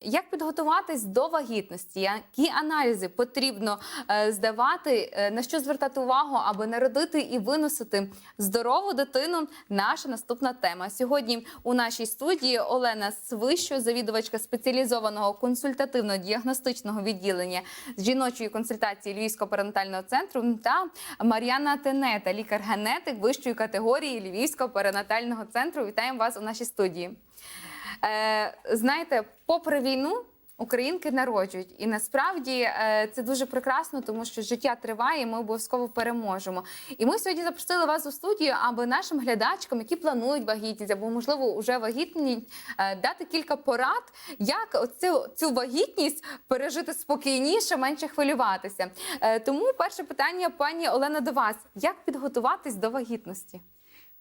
Як підготуватись до вагітності? Які аналізи потрібно е, здавати? Е, На що звертати увагу, аби народити і виносити здорову дитину? Наша наступна тема сьогодні у нашій студії Олена Свищо, завідувачка спеціалізованого консультативно-діагностичного відділення з жіночої консультації Львівського перинатального центру та Мар'яна Тенета, лікар-генетик вищої категорії Львівського перинатального центру. Вітаємо вас у нашій студії. Е, знаєте, попри війну. Українки народжують, і насправді е, це дуже прекрасно, тому що життя триває. і Ми обов'язково переможемо. І ми сьогодні запросили вас у студію, аби нашим глядачкам, які планують вагітність або можливо вже вагітні, е, дати кілька порад, як оцю цю вагітність пережити спокійніше, менше хвилюватися. Тому перше питання, пані Олена, до вас: як підготуватись до вагітності?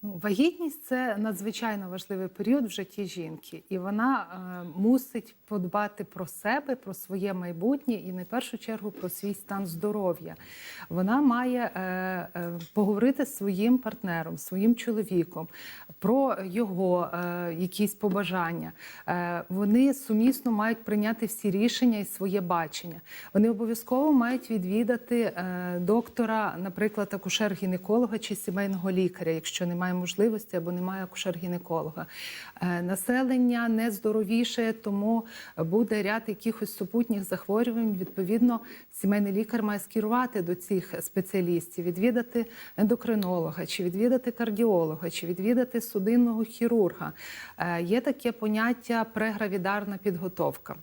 Ну, вагітність це надзвичайно важливий період в житті жінки, і вона е, мусить подбати про себе, про своє майбутнє і не першу чергу про свій стан здоров'я. Вона має е, е, поговорити з своїм партнером, своїм чоловіком про його е, якісь побажання. Е, вони сумісно мають прийняти всі рішення і своє бачення. Вони обов'язково мають відвідати е, доктора, наприклад, акушер-гінеколога чи сімейного лікаря, якщо немає можливості або немає акушер-гінеколога. Е, Населення не здоровіше, тому буде ряд якихось супутніх захворювань. Відповідно, сімейний лікар має скерувати до цих спеціалістів, відвідати ендокринолога, чи відвідати кардіолога, чи відвідати судинного хірурга. Е, Є таке поняття прегравідарна підготовка,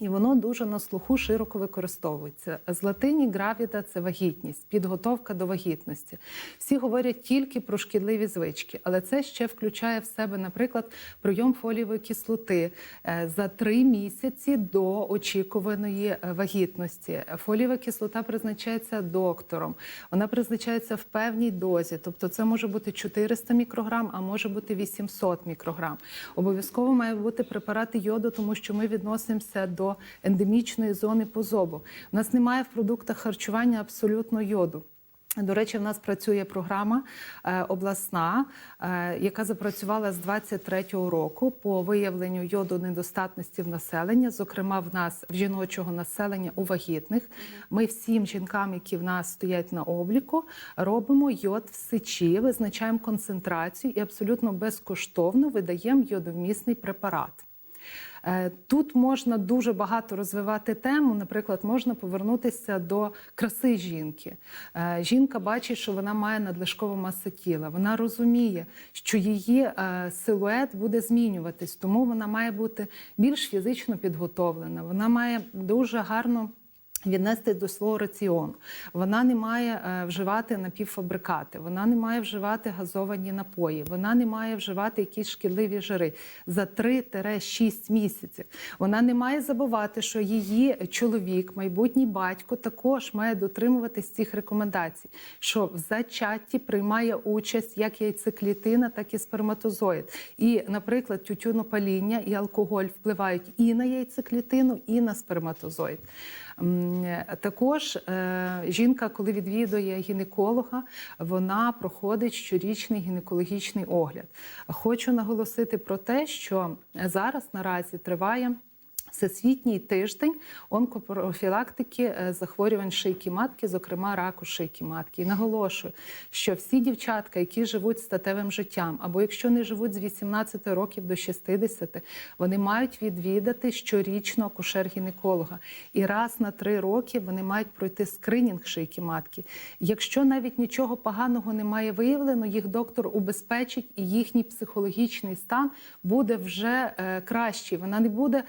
і воно дуже на слуху широко використовується. З латині гравіда це вагітність, підготовка до вагітності. Всі говорять тільки про шкідливі звички, але це ще включає в себе, наприклад, прийом фолієвої кислоти е, за три місяці до очікуваної е, вагітності. Фолієва кислота призначається доктором. Вона призначається в певній дозі, тобто це може бути 400 мікрограм, а може бути 800 мікрограм. Обов'язково має бути препарати йоду, тому що ми відносимося до ендемічної зони позобу. У нас немає в продуктах харчування абсолютно йоду. До речі, в нас працює програма е, обласна, е, яка запрацювала з 23-го року по виявленню йоду недостатності в населення, зокрема в нас в жіночого населення у вагітних. Ми всім жінкам, які в нас стоять на обліку, робимо йод в сечі, визначаємо концентрацію і абсолютно безкоштовно видаємо йодовмісний препарат. Е, Тут можна дуже багато розвивати тему. Наприклад, можна повернутися до краси жінки. Е, Жінка бачить, що вона має надлишкову масу тіла. Вона розуміє, що її е, силует буде змінюватись, тому вона має бути більш фізично підготовлена. Вона має дуже гарно. Віднести до свого раціону. Вона не має е, вживати напівфабрикати, вона не має вживати газовані напої, вона не має вживати якісь шкідливі жири за 3-6 місяців. Вона не має забувати, що її чоловік, майбутній батько, також має дотримуватись цих рекомендацій, що в зачатті приймає участь як яйцеклітина, так і сперматозоїд. І, наприклад, тютюнопаління і алкоголь впливають і на яйцеклітину, і на сперматозоїд. Також е, жінка, коли відвідує гінеколога, вона проходить щорічний гінекологічний огляд. Хочу наголосити про те, що зараз наразі триває. Всесвітній тиждень онкопрофілактики е, захворювань шийки матки, зокрема раку шийки матки. І наголошую, що всі дівчатка, які живуть статевим життям, або якщо не живуть з 18 років до 60, вони мають відвідати щорічно акушер-гінеколога. І раз на три роки вони мають пройти скринінг шийки матки. Якщо навіть нічого поганого немає виявлено, їх доктор убезпечить і їхній психологічний стан буде вже е, кращий. Вона не буде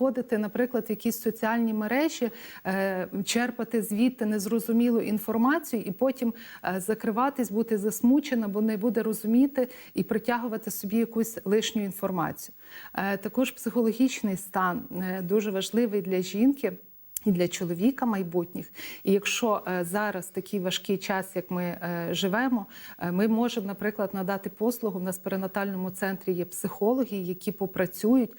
заходити, наприклад, в якісь соціальні мережі, е, черпати звідти незрозумілу інформацію і потім е, закриватись, бути засмучена, бо не буде розуміти і притягувати собі якусь лишню інформацію. Е, також психологічний стан дуже важливий для жінки. І для чоловіка майбутніх, і якщо е, зараз такий важкий час, як ми е, живемо, е, ми можемо, наприклад, надати послугу. У нас в перинатальному центрі є психологи, які попрацюють,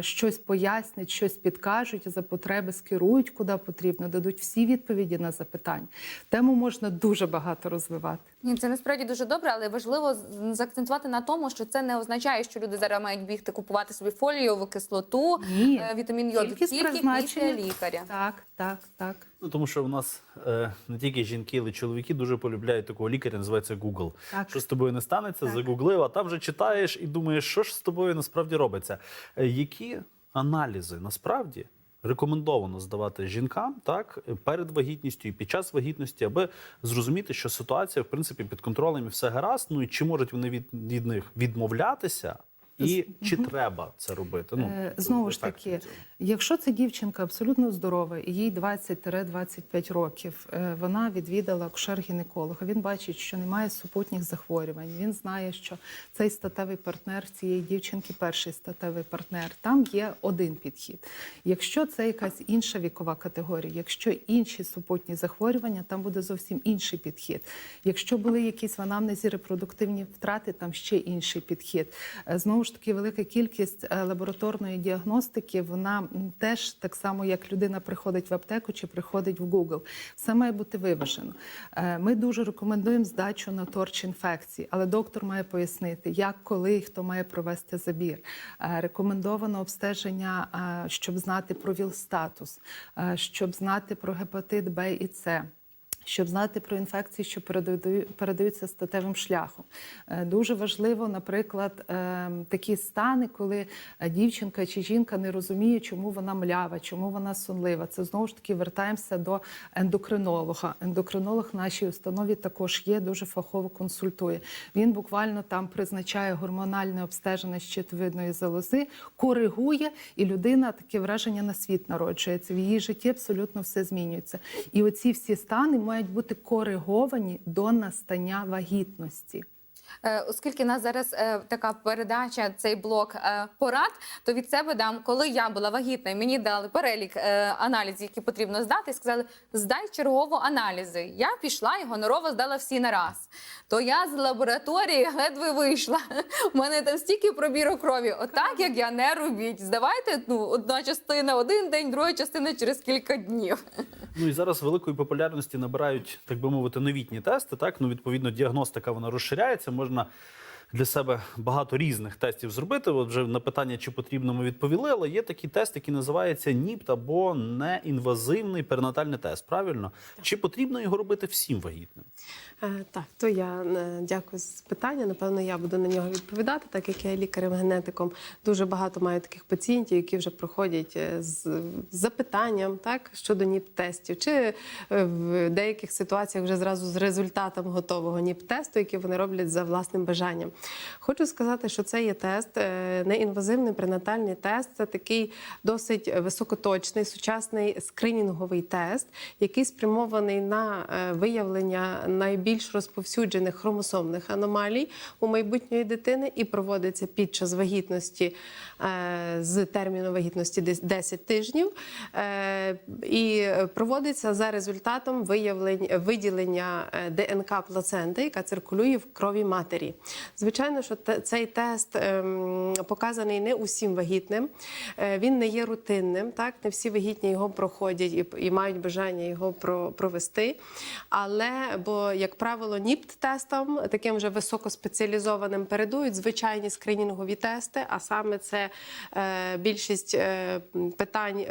щось пояснять, щось підкажуть, за потреби скерують куди потрібно, дадуть всі відповіді на запитання. Тему можна дуже багато розвивати. Ні, це насправді дуже добре, але важливо заакцентувати на тому, що це не означає, що люди зараз мають бігти купувати собі фоліову кислоту, Ні, вітамін йод тільки тільки після лікаря. Так, так, так. Ну, тому що у нас е, не тільки жінки, але й чоловіки дуже полюбляють такого лікаря, називається Google. Так. Що з тобою не станеться, Так. загуглив, а там вже читаєш і думаєш, що ж з тобою насправді робиться. Е, які аналізи насправді рекомендовано здавати жінкам так перед вагітністю і під час вагітності, аби зрозуміти, що ситуація в принципі під контролем і все гаразд. Ну і чи можуть вони від, від них відмовлятися? І чи треба це робити? Ну Е, Знову ж таки, якщо це дівчинка абсолютно здорова, і їй 20-25 років, е, вона відвідала акушер-гінеколога. Він бачить, що немає супутніх захворювань. Він знає, що цей статевий партнер цієї дівчинки перший статевий партнер. Там є один підхід. Якщо це якась інша вікова категорія, якщо інші супутні захворювання, там буде зовсім інший підхід. Якщо були якісь в анамнезі репродуктивні втрати, там ще інший підхід. Е, Знову ж таки, велика кількість е, лабораторної діагностики, вона теж так само, як людина приходить в аптеку чи приходить в Google. Все має бути виважено. Е, Ми дуже рекомендуємо здачу на торч інфекції, але доктор має пояснити, як, коли і хто має провести забір. Е, Рекомендовано обстеження, щоб знати про ВІЛ-статус, е, щоб знати про гепатит Б і С. Щоб знати про інфекції, що передаю- передаються статевим шляхом, Е, дуже важливо, наприклад, е, такі стани, коли е, дівчинка чи жінка не розуміє, чому вона млява, чому вона сонлива. Це знову ж таки вертаємося до ендокринолога. Ендокринолог в нашій установі також є, дуже фахово консультує. Він буквально там призначає гормональне обстеження щитовидної залози, коригує, і людина таке враження на світ народжується. В її житті абсолютно все змінюється. І оці всі стани мають бути кориговані до настання вагітності. Е, Оскільки нас зараз е, така передача, цей блок е, порад, то від себе дам, коли я була вагітна, мені дали перелік аналізів, які потрібно здати, і сказали, здай чергово аналізи. Я пішла і гонорово здала всі на раз. То я з лабораторії ледве вийшла. У мене там стільки пробірок крові. Отак, як я не робіть. Здавайте ну, одна частина один день, друга частина через кілька днів. Ну і зараз великої популярності набирають, так би мовити, новітні тести. Так, ну відповідно, діагностика вона розширяється. Можна для себе багато різних тестів зробити. От вже на питання, чи потрібно, ми відповіли. Але є такий тест, який називається НІПТ або неінвазивний перинатальний тест. Правильно, чи потрібно його робити всім вагітним? Е, Так, то я е, дякую за питання. Напевно, я буду на нього відповідати, так як я лікарем-генетиком. Дуже багато маю таких пацієнтів, які вже проходять е, з запитанням так, щодо НІП-тестів, чи е, в деяких ситуаціях вже зразу з результатом готового НІП-тесту, який вони роблять за власним бажанням. Хочу сказати, що це є тест, е, неінвазивний пренатальний тест. Це такий досить високоточний сучасний скринінговий тест, який спрямований на е, виявлення найбільш розповсюджених хромосомних аномалій у майбутньої дитини і проводиться під час вагітності е, з терміну вагітності 10 тижнів. І проводиться за результатом виявлень, виділення ДНК плаценти, яка циркулює в крові матері. Звичайно, що цей тест ем, показаний не усім вагітним. Е, Він не є рутинним. Так, не всі вагітні його проходять і, мають бажання його провести. Але бо, як правило, НІПТ-тестом, таким вже високоспеціалізованим, передують звичайні скринінгові тести. А саме це е, більшість е, питань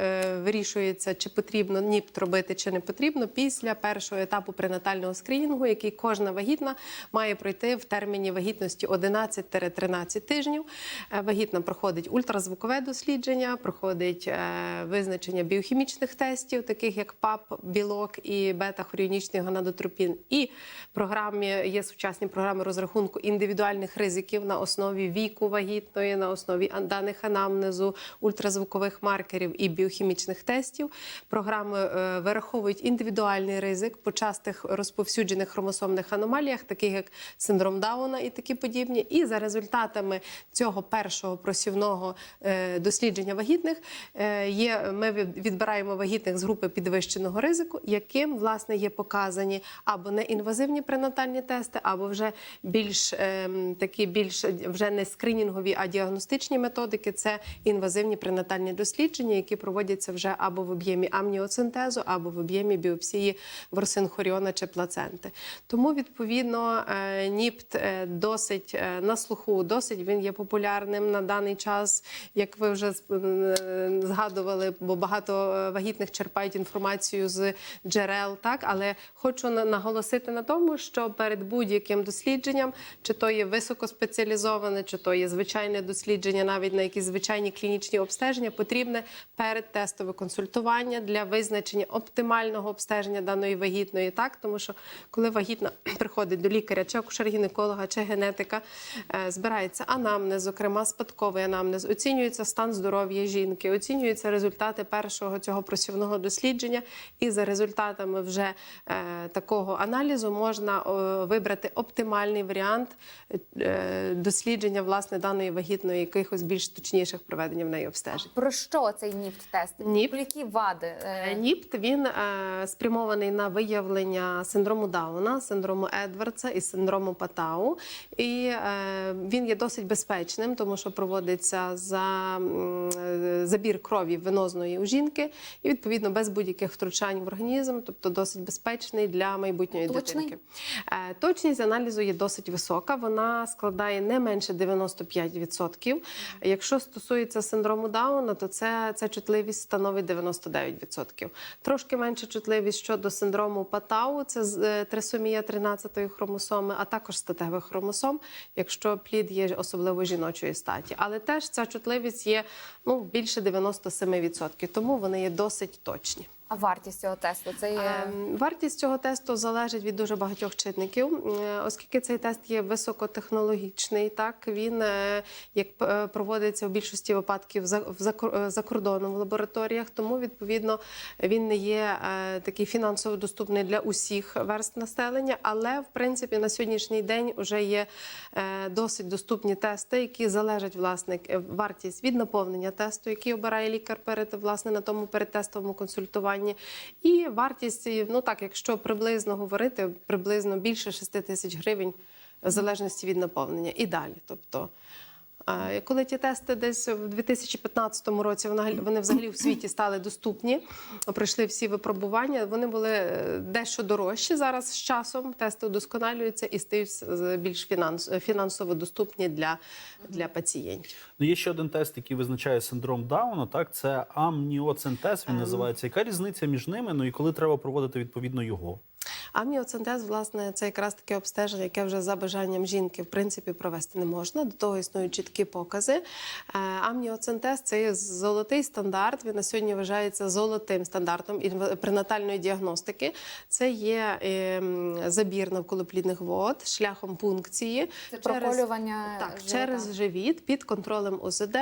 вирішується, чи потрібно НІПТ робити, чи не потрібно після першого етапу пренатального скринінгу, який кожна вагітна має пройти в терміні вагітності 11-13 тижнів. Е, Вагітна проходить ультразвукове дослідження, проходить е, визначення біохімічних тестів, таких як ПАП, білок і бета-хоріонічний гонадотропін. І програмі є сучасні програми розрахунку індивідуальних ризиків на основі віку вагітної, на основі даних анамнезу, ультразвукових маркерів і біохімічних тестів. Програми е, вираховують індивідуальний ризик по частих розповсюджених хромосомних аномаліях, таких як синдром Дауна і такі подібні. Подібні. І за результатами цього першого просівного е, дослідження вагітних е, є. Ми відбираємо вагітних з групи підвищеного ризику, яким власне є показані або неінвазивні пренатальні тести, або вже більш ем, такі більш вже не скринінгові, а діагностичні методики. Це інвазивні пренатальні дослідження, які проводяться вже або в об'ємі амніоцентезу, або в об'ємі біопсії ворсин хоріона чи плаценти. Тому відповідно е, НІПТ е, досить е, на слуху, досить він є популярним на даний час, як ви вже е, згадували, бо багато е, вагітних черпають інформацію з джерел. Так, але хочу наголосити на тому, що перед будь-яким дослідженням, чи то є високоспеціалізоване, чи то є звичайне дослідження, навіть на якісь звичайні клінічні обстеження, потрібне передтестове консультування для визначення оптимального обстеження даної вагітної. Так, тому що коли вагітна приходить до лікаря, чи акушер-гінеколога, чи генетика, е, збирається анамнез, зокрема спадковий анамнез, оцінюється стан здоров'я жінки, оцінюються результати першого цього просівного дослідження, і за результатами вже е, такого аналізу можна вибрати оптимальний варіант е, дослідження власне даної вагітної, якихось більш точніших проведення в неї обстежень. Про що цей НІПТ-тест? НІПТ? Про які вади? НІПТ він спрямований на виявлення синдрому Дауна, синдрому Едвардса і синдрому Патау. І е, він є досить безпечним, тому що проводиться за е, забір крові венозної у жінки, і відповідно без будь-яких втручань в організм, тобто досить безпечний для майбутньої Точний? дитинки. Е, Точність аналізу є досить висока. Вона складає не менше 95%. Якщо стосується синдрому Дауна, то це, ця чутливість становить 99%. Трошки менша чутливість щодо синдрому Патау, це трисомія 13-ї хромосоми, а також статевих хромосом, якщо плід є особливо жіночої статі. Але теж ця чутливість є ну, більше 97%, тому вони є досить точні. А вартість цього тесту? Це є... Вартість цього тесту залежить від дуже багатьох чинників, Е, оскільки цей тест є високотехнологічний. Так він е, як е, проводиться в більшості випадків за кордоном в лабораторіях, тому відповідно він не є такий фінансово доступний для усіх верст населення. Але в принципі на сьогоднішній день вже є досить доступні тести, які залежать власне вартість від наповнення тесту, який обирає лікар перед власне на тому передтестовому консультуванні. І вартість, ну так, якщо приблизно говорити, приблизно більше 6 тисяч гривень в залежності від наповнення і далі. Тобто, е, коли ті тести десь в 2015 році вони, взагалі в світі стали доступні, пройшли всі випробування. Вони були е, дещо дорожчі. Зараз з часом тести удосконалюються і стають більш фінанс, фінансово доступні для, для пацієнтів. Ну, є ще один тест, який визначає синдром Дауна. Так, це амніоцентез. Ем. Він називається. Яка різниця між ними? Ну і коли треба проводити відповідно його? Амніоцентез, власне, це якраз таке обстеження, яке вже за бажанням жінки в принципі провести не можна. До того існують чіткі покази. Е, Амніоцентез це золотий стандарт. Він на сьогодні вважається золотим стандартом пренатальної діагностики. Це є ем, забір навколоплідних вод шляхом пункції Це проколювання так, живота. через живіт під контролем ОЗД.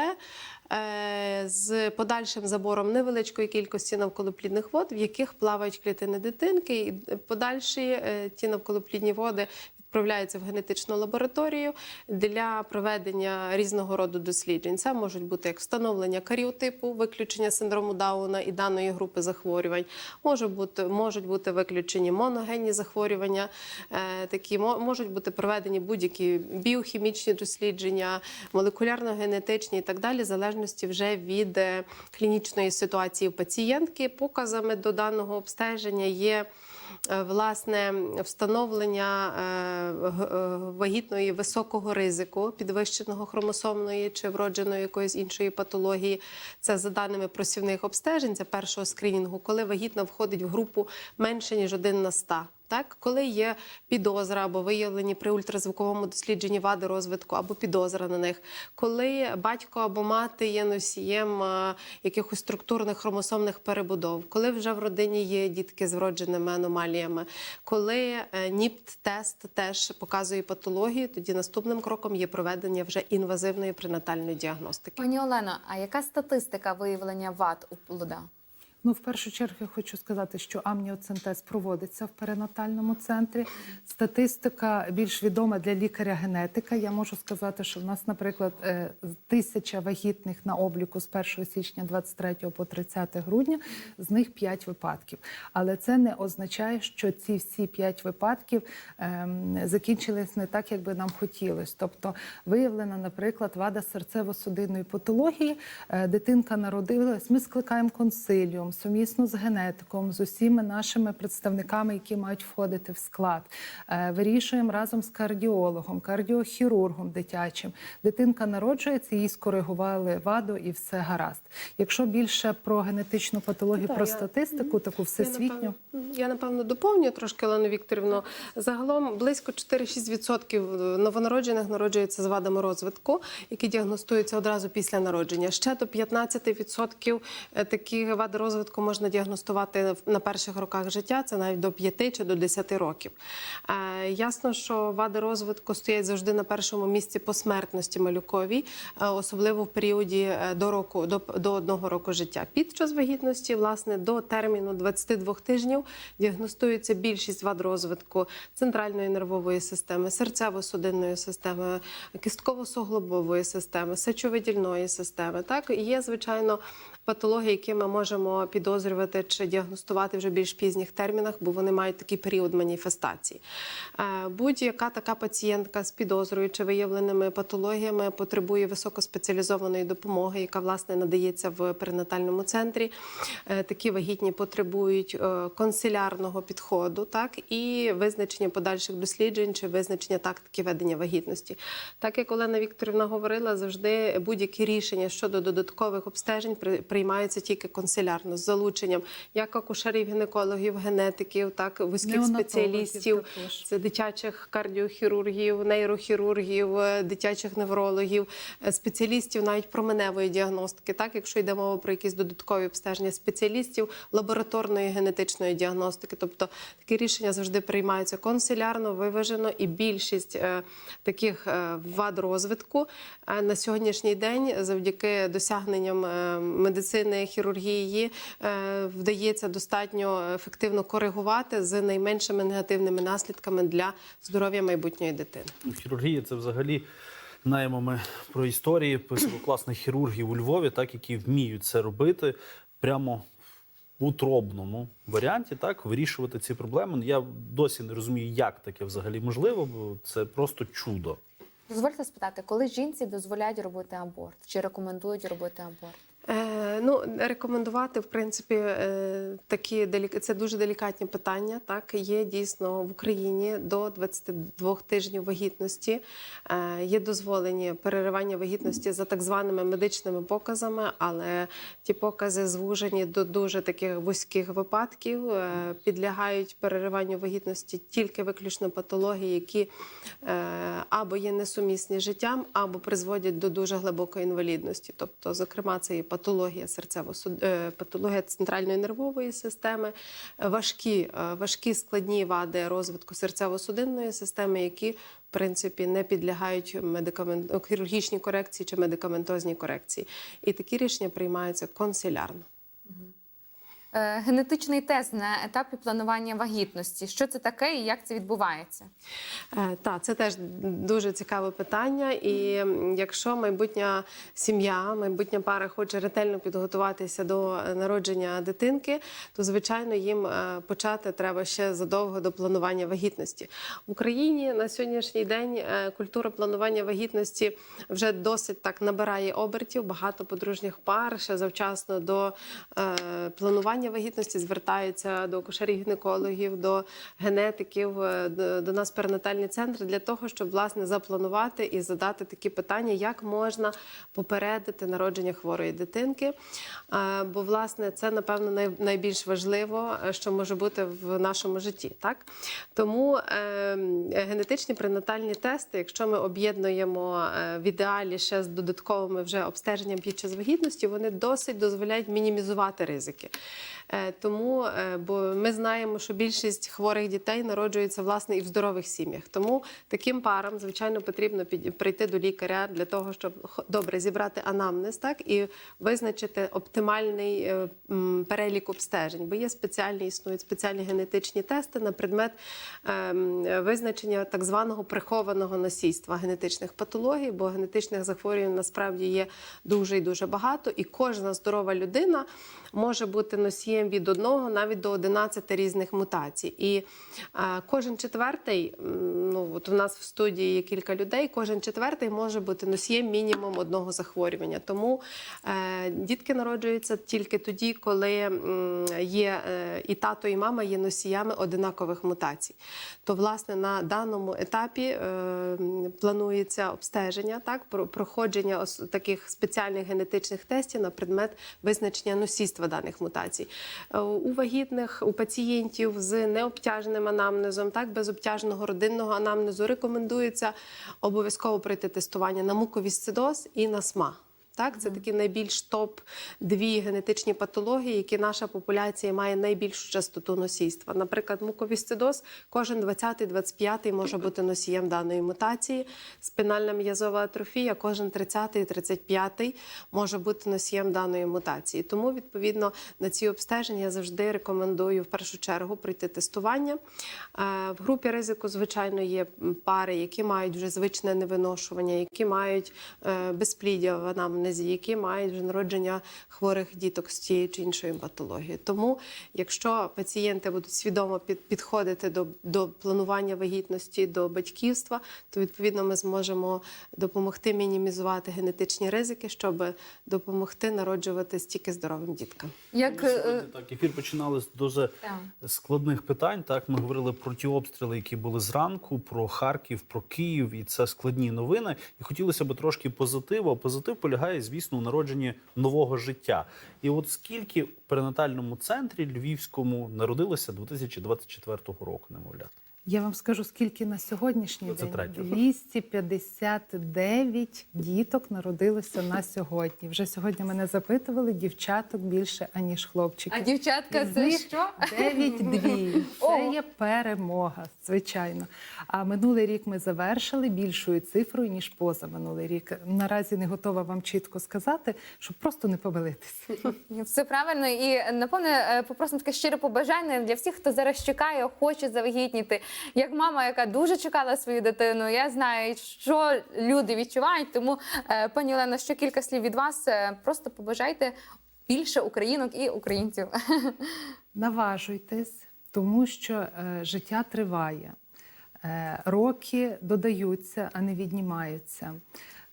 е, З подальшим забором невеличкої кількості навколоплідних вод, в яких плавають клітини дитинки, і подальші е, ті навколоплідні води відправляються в генетичну лабораторію для проведення різного роду досліджень. Це можуть бути як встановлення каріотипу, виключення синдрому Дауна і даної групи захворювань. Може бути, можуть бути виключені моногенні захворювання, е, такі мо- можуть бути проведені будь-які біохімічні дослідження, молекулярно-генетичні і так далі, в залежності вже від е, клінічної ситуації пацієнтки. Показами до даного обстеження є. Е, Власне, встановлення е, е, вагітної високого ризику, підвищеного хромосомної чи вродженої якоїсь іншої патології. Це за даними просівних обстежень, це першого скринінгу, коли вагітна входить в групу менше ніж один на 100. Так, коли є підозра або виявлені при ультразвуковому дослідженні вади розвитку або підозра на них, коли батько або мати є носієм якихось структурних хромосомних перебудов, коли вже в родині є дітки з вродженими аномаліями, коли е, НІПТ-тест теж показує патологію, тоді наступним кроком є проведення вже інвазивної пренатальної діагностики. Пані Олено, а яка статистика виявлення вад у плода? Ну, в першу чергу я хочу сказати, що амніоцентез проводиться в перинатальному центрі. Статистика більш відома для лікаря-генетика. Я можу сказати, що в нас, наприклад, е, тисяча вагітних на обліку з 1 січня 23 по 30 грудня, з них 5 випадків. Але це не означає, що ці всі 5 випадків ем, закінчились не так, як би нам хотілося. Тобто виявлена, наприклад, вада серцево-судинної патології. Е, Дитинка народилась. Ми скликаємо консиліум сумісно з генетиком, з усіма нашими представниками, які мають входити в склад. Е, Вирішуємо разом з кардіологом, кардіохірургом дитячим. Дитинка народжується, їй скоригували ваду і все гаразд. Якщо більше про генетичну патологію, Так, про я- статистику, таку всесвітню. Я напевно, я напевно доповню трошки Олену Вікторівну. Загалом близько 4-6% новонароджених народжується з вадами розвитку, які діагностуються одразу після народження. Ще до 15% такі вади розвитку можна діагностувати на перших роках життя. Це навіть до 5 чи до 10 років. Е, Ясно, що вади розвитку стоять завжди на першому місці по смертності малюковій, е, особливо в періоді е, до року до, до одного року життя. Під час вагітності, власне, до терміну 22 тижнів діагностується більшість вад розвитку центральної нервової системи, серцево-судинної системи, кістково-суглобової системи, сечовидільної системи. Так і є звичайно. Патології, які ми можемо підозрювати чи діагностувати вже в більш пізніх термінах, бо вони мають такий період маніфестації. Е, Будь-яка така пацієнтка з підозрою чи виявленими патологіями потребує високоспеціалізованої допомоги, яка власне надається в перинатальному центрі. Е, Такі вагітні потребують е, консилярного підходу, так і визначення подальших досліджень чи визначення тактики ведення вагітності. Так як Олена Вікторівна говорила, завжди будь-які рішення щодо додаткових обстежень при- приймаються тільки консилярно з залученням як акушерів, гінекологів, генетиків, так вузьких спеціалістів. Це дитячих кардіохірургів, нейрохірургів, дитячих неврологів, е, спеціалістів навіть променевої діагностики. Так, якщо йде мова про якісь додаткові обстеження спеціалістів лабораторної генетичної діагностики, тобто такі рішення завжди приймаються консилярно, виважено, і більшість е, таких е, вад розвитку е, на сьогоднішній день, завдяки досягненням е, медицини, хірургії, е, вдається достатньо ефективно коригувати з найменшими негативними наслідками для здоров'я майбутньої дитини. Хірургія це взагалі знаємо ми про історії первокласних хірургів у Львові, так які вміють це робити прямо в утробному варіанті, так вирішувати ці проблеми. Я досі не розумію, як таке взагалі можливо, бо це просто чудо. Дозвольте спитати, коли жінці дозволяють робити аборт чи рекомендують робити аборт? Е, ну, рекомендувати, в принципі, е, такі це дуже делікатні питання. Так, є дійсно в Україні до 22 тижнів вагітності. Е, є дозволені переривання вагітності за так званими медичними показами, але ті покази звужені до дуже таких вузьких випадків. Підлягають перериванню вагітності тільки виключно патології, які або є несумісні з життям, або призводять до дуже глибокої інвалідності. Тобто, зокрема, це і патологія серцево патологія центральної нервової системи, е, важкі, е, важкі складні вади розвитку серцево-судинної системи, які в принципі не підлягають медикамент хірургічній корекції чи медикаментозній корекції. І такі рішення приймаються консилярно. Е, Генетичний тест на етапі планування вагітності. Що це таке і як це відбувається? Е, Так, це теж дуже цікаве питання. І якщо майбутня сім'я, майбутня пара хоче ретельно підготуватися до народження дитинки, то звичайно їм е, почати треба ще задовго до планування вагітності. В Україні на сьогоднішній день культура планування вагітності вже досить так набирає обертів. Багато подружніх пар ще завчасно до е, планування вагітності звертаються до акушерів-гінекологів, до генетиків, е, до, до нас перинатальний центр для того, щоб власне запланувати і задати такі питання, як можна попередити народження хворої дитинки. Е, Бо власне це напевно найбільш важливо, е, що може бути в нашому житті. Так тому е, генетичні пренатальні тести, якщо ми об'єднуємо в ідеалі ще з додатковими вже обстеженням під час вагітності, вони досить дозволяють мінімізувати ризики. Е, Тому, е, бо ми знаємо, що більшість хворих дітей народжується власне і в здорових сім'ях. Тому таким парам, звичайно, потрібно прийти до лікаря для того, щоб добре зібрати анамнез, так і визначити оптимальний е, перелік обстежень. Бо є спеціальні існують спеціальні генетичні тести на предмет визначення так званого прихованого носійства генетичних патологій, бо генетичних захворювань насправді є дуже і дуже багато, і кожна здорова людина може бути носієм від одного навіть до 11 різних мутацій. І кожен четвертий, ну от у нас в студії є кілька людей, кожен четвертий може бути носієм мінімум одного захворювання. Тому е, дітки народжуються тільки тоді, коли є е, і тато, і мама є носіями одинакових мутацій. То, власне, на даному етапі е, планується обстеження, так, про- проходження таких спеціальних генетичних тестів на предмет визначення носійства даних мутацій. Е, У вагітних, у пацієнтів з необтяженим анамнезом, так, без обтяженого родинного анамнезу рекомендується обов'язково пройти тестування на муковісцидоз і на СМА. Так, це такі найбільш топ дві генетичні патології, які наша популяція має найбільшу частоту носійства. Наприклад, муковісцидоз кожен 20-25 може бути носієм даної мутації. Спинальна м'язова атрофія, кожен 30-35 може бути носієм даної мутації. Тому, відповідно, на ці обстеження я завжди рекомендую в першу чергу пройти тестування. Е, В групі ризику, звичайно, є пари, які мають вже звичне невиношування, які мають е, безпліддя в анамнезі, які мають вже народження хворих діток з тією чи іншою патологією. Тому, якщо пацієнти будуть свідомо під, підходити до, до планування вагітності, до батьківства, то відповідно ми зможемо допомогти мінімізувати генетичні ризики, щоб допомогти народжувати стільки здоровим діткам. Як Ми е, так, ефір починали з дуже Так. складних питань. Так, ми говорили про ті обстріли, які були зранку, про Харків, про Київ, і це складні новини. І хотілося б трошки позитиву. Позитив полягає, звісно, у народженні нового життя. І от скільки в перинатальному центрі Львівському народилося 2024 року, немовлят? Я вам скажу, скільки на сьогоднішній Це день третє. 259 діток народилося на сьогодні. Вже сьогодні мене запитували дівчаток більше аніж хлопчиків. а дівчатка, З це них що? 9 дві. Це є перемога, звичайно. А минулий рік ми завершили більшою цифрою ніж поза минулий рік. Наразі не готова вам чітко сказати, щоб просто не помилитися. Все правильно, і напевне е, попросимо таке щире побажання для всіх, хто зараз чекає, хоче завагітніти. Як мама, яка дуже чекала свою дитину, я знаю, що люди відчувають. Тому, е, пані Олено, ще кілька слів від вас. Е, Просто побажайте більше українок і українців. Наважуйтесь, тому що е, життя триває. Роки додаються, а не віднімаються.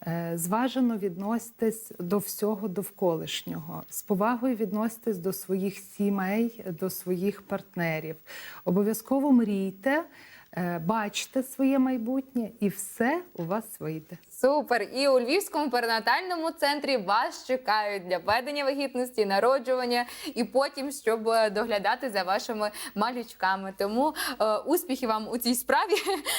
Е, зважено відноситесь до всього довколишнього. З повагою відноситесь до своїх сімей, до своїх партнерів. Обов'язково мрійте, е, бачте своє майбутнє, і все у вас вийде. Супер! І у Львівському перинатальному центрі вас чекають для ведення вагітності, народжування і потім, щоб е, доглядати за вашими малючками. Тому е, успіхів вам у цій справі.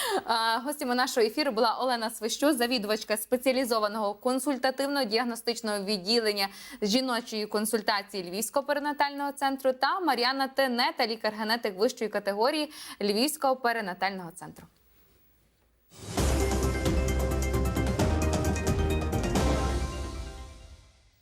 Гостями нашого ефіру була Олена Свищу, завідувачка спеціалізованого консультативно-діагностичного відділення жіночої консультації Львівського перинатального центру та Мар'яна Тенета, лікар-генетик вищої категорії Львівського перинатального центру.